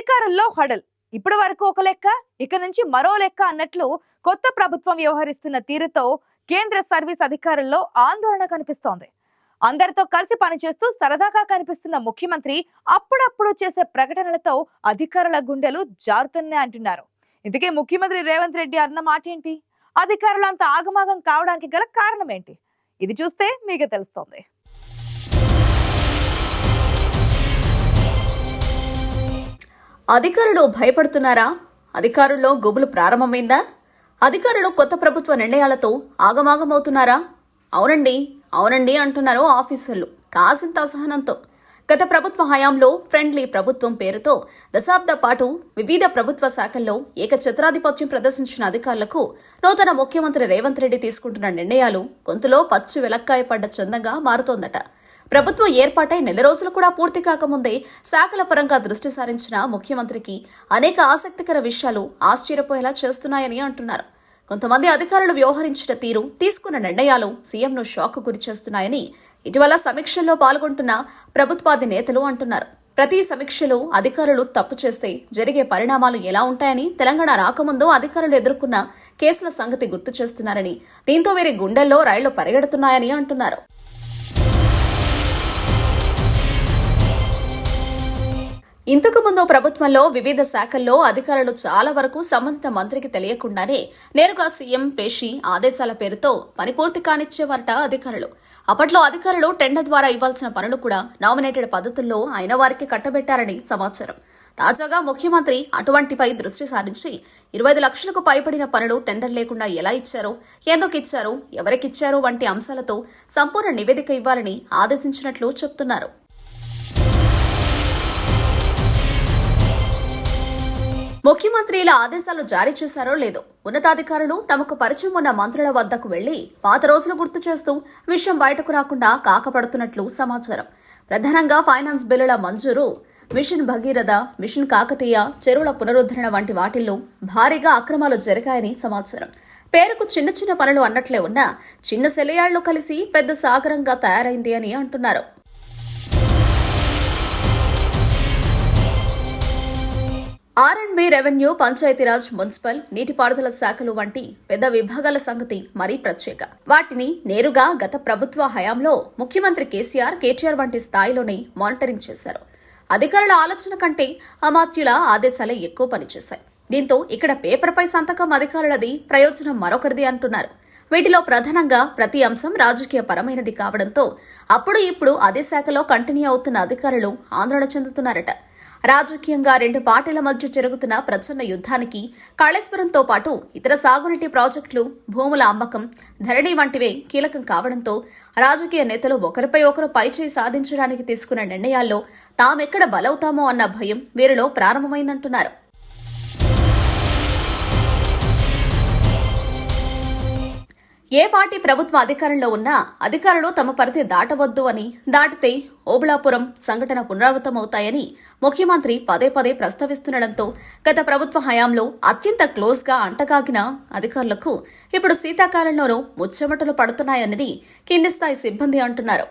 అధికారంలో హడల్. ఇప్పటి వరకు ఒక లెక్క ఇక నుంచి మరో లెక్క అన్నట్లు కొత్త ప్రభుత్వం వ్యవహరిస్తున్న తీరుతో కేంద్ర సర్వీస్ అధికారుల్లో ఆందోళన కనిపిస్తోంది. అందరితో కలిసి పనిచేస్తూ సరదాగా కనిపిస్తున్న ముఖ్యమంత్రి అప్పుడప్పుడు చేసే ప్రకటనలతో అధికారుల గుండెలు జారుతున్నాయి అంటున్నారు. ఇందుకే ముఖ్యమంత్రి రేవంత్ రెడ్డి అన్న మాట ఏంటి? అధికారులు అంత ఆగమాగం కావడానికి గల కారణం ఏంటి? ఇది చూస్తే మీకు తెలుస్తోంది. అధికారులు భయపడుతున్నారా? అధికారుల్లో గుబులు ప్రారంభమైందా? అధికారులు కొత్త ప్రభుత్వ నిర్ణయాలతో ఆగమాగమవుతున్నారా? అవునండి అవునండి అంటున్నారు ఆఫీసర్లు. కాసింత అసహనంతో. గత ప్రభుత్వ హయాంలో ఫ్రెండ్లీ ప్రభుత్వం పేరుతో దశాబ్ద పాటు వివిధ ప్రభుత్వ శాఖల్లో ఏకఛత్రాధిపత్యం ప్రదర్శించిన అధికారులకు నూతన ముఖ్యమంత్రి రేవంత్ రెడ్డి తీసుకుంటున్న నిర్ణయాలు గొంతులో పచ్చి వెలక్కాయ పడ్డ చందంగా మారుతోందట. ప్రభుత్వం ఏర్పాటై నెల రోజులు కూడా పూర్తి కాకముందే శాఖల పరంగా దృష్టి సారించిన ముఖ్యమంత్రికి అనేక ఆసక్తికర విషయాలు ఆశ్చర్యపోయేలా చేస్తున్నాయని అంటున్నారు. కొంతమంది అధికారులు వ్యవహరించిన తీరు తీసుకున్న నిర్ణయాలు సీఎంను షాక్ గురిచేస్తున్నాయని ఇటీవల సమీక్షల్లో పాల్గొంటున్న ప్రభుత్వాది నేతలు అంటున్నారు. ప్రతి సమీక్షలో అధికారులు తప్పు చేస్తే జరిగే పరిణామాలు ఎలా ఉంటాయని తెలంగాణ రాకముందు అధికారులు ఎదుర్కొన్న కేసుల సంగతి గుర్తు చేస్తున్నారని దీంతో వీరి గుండెల్లో రైళ్ళు పరిగెడుతున్నాయని అంటున్నారు. ఇంతకుముందు ప్రభుత్వంలో వివిధ శాఖల్లో అధికారులు చాలా వరకు సంబంధిత మంత్రికి తెలియకుండానే నేరుగా సీఎం పేషి ఆదేశాల పేరుతో పని పూర్తి కానిచ్చేవారట అధికారులు. అప్పట్లో అధికారులు టెండర్ ద్వారా ఇవ్వాల్సిన పనులు కూడా నామినేటెడ్ పద్ధతుల్లో అయిన వారికి కట్టబెట్టారని సమాచారం. తాజాగా ముఖ్యమంత్రి అటువంటిపై దృష్టి సారించి ఇరవై ఐదు లక్షలకు పైబడిన పనులు టెండర్ లేకుండా ఎలా ఇచ్చారో ఎందుకు ఇచ్చారో ఎవరికిచ్చారో వంటి అంశాలతో సంపూర్ణ నివేదిక ఇవ్వాలని ఆదేశించినట్లు చెప్తున్నారు. ముఖ్యమంత్రి ఇలా ఆదేశాలు జారీ చేశారో లేదో ఉన్నతాధికారులు తమకు పరిచయం ఉన్న మంత్రుల వద్దకు వెళ్ళి పాత రోజులు గుర్తు చేస్తూ విషయం బయటకు రాకుండా కాకపడుతున్నట్లు సమాచారం. ప్రధానంగా ఫైనాన్స్ బిల్లుల మంజూరు మిషన్ భగీరథ మిషన్ కాకతీయ చెరువుల పునరుద్ధరణ వంటి వాటిల్లో భారీగా అక్రమాలు జరిగాయని సమాచారం. పేరుకు చిన్న చిన్న పనులు అన్నట్లే ఉన్నా చిన్న సెలయాళ్ళు కలిసి పెద్ద సాగరంగా తయారైంది అని అంటున్నారు. R and B revenue Panchayati Raj municipal నీటిపారుదల శాఖలు వంటి పెద్ద విభాగాల సంగతి మరీ ప్రత్యేక. వాటిని నేరుగా గత ప్రభుత్వ హయాంలో ముఖ్యమంత్రి కేసీఆర్ కేటీఆర్ వంటి స్థాయిలోనే మానిటరింగ్ చేశారు. అధికారుల ఆలోచన కంటే అమాత్యుల ఆదేశాలే ఎక్కువ పనిచేశాయి. దీంతో ఇక్కడ పేపర్పై సంతకం అధికారులది ప్రయోజనం మరొకరిది అంటున్నారు. వీటిలో ప్రధానంగా ప్రతి అంశం రాజకీయ పరమైనది కావడంతో అప్పుడు ఇప్పుడు అదే శాఖలో కంటిన్యూ అవుతున్న అధికారులు ఆందోళన చెందుతున్నారట. రాజకీయంగా రెండు పార్టీల మధ్య జరుగుతున్న ప్రచన్న యుద్ధానికి కాళేశ్వరంతో పాటు ఇతర సాగునీటి ప్రాజెక్టులు భూముల అమ్మకం ధరణి వంటివే కీలకం కావడంతో రాజకీయ నేతలు ఒకరిపై ఒకరు పైచేయి సాధించడానికి తీసుకున్న నిర్ణయాల్లో తామెక్కడ బలవుతామో అన్న భయం వీరిలో ప్రారంభమైందంటున్నారు. ఏ పార్టీ ప్రభుత్వ అధికారంలో ఉన్నా అధికారులు తమ పరిధి దాటవద్దు అని దాటితే ఓబుళాపురం సంఘటన పునరావృతమవుతాయని ముఖ్యమంత్రి పదే పదే ప్రస్తావిస్తుండటంతో గత ప్రభుత్వ హయాంలో అత్యంత క్లోజ్గా అంటగాగిన అధికారులకు ఇప్పుడు శీతాకాలంలోనూ ముచ్చెమటలు పడుతున్నాయన్నది కింది స్థాయి సిబ్బంది అంటున్నారు.